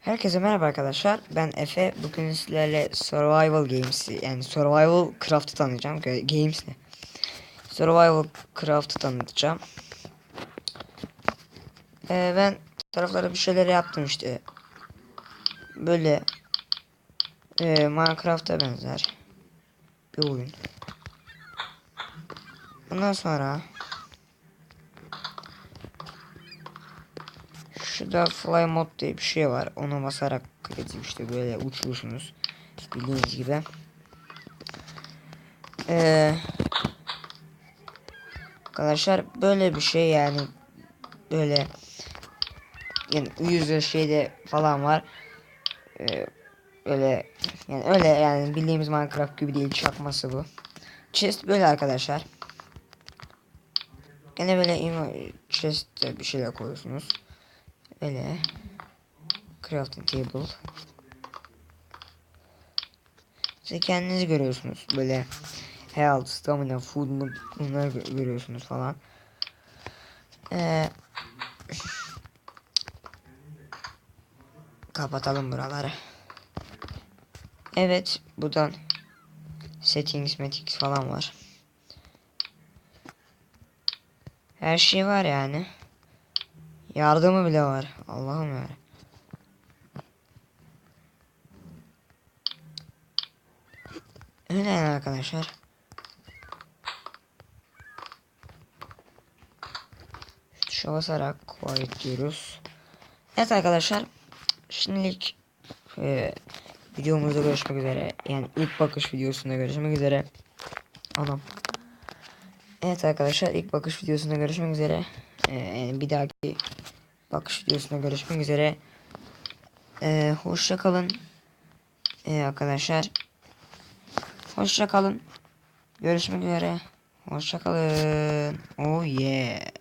Herkese merhaba arkadaşlar. Ben Efe. Bugün sizlerle Survival Games'i yani Survival Craft'ı tanıyacağım. Games ne? Survival Craft'ı tanıtacağım. Ee, ben taraflara bir şeyler yaptım işte. Böyle e, Minecraft'a benzer bir oyun. Ondan sonra Şurada fly mod diye bir şey var. Ona basarak kreatif işte böyle uçuyorsunuz. Bildiğiniz gibi. Ee, arkadaşlar böyle bir şey yani böyle yani yüzde şeyde falan var. Ee, öyle yani öyle yani bildiğimiz Minecraft gibi değil çakması bu. Chest böyle arkadaşlar. Gene böyle chest'te bir şeyler koyuyorsunuz. Öyle. Crafting table. Siz kendinizi görüyorsunuz. Böyle health, stamina, food mu- bunları gö- görüyorsunuz falan. Ee, kapatalım buraları. Evet, buradan settings, metrics falan var. Her şey var yani. Yardımı bile var. Allah'ım ya. Öyle yani arkadaşlar. Şu basarak quiet diyoruz. Evet arkadaşlar. Şimdilik e, videomuzda görüşmek üzere. Yani ilk bakış videosunda görüşmek üzere. Anam. Evet arkadaşlar ilk bakış videosunda görüşmek üzere. Ee, bir dahaki bakış videosunda görüşmek üzere. Ee, hoşça kalın. Ee, arkadaşlar. Hoşça kalın. Görüşmek üzere. Hoşça kalın. Oh yeah.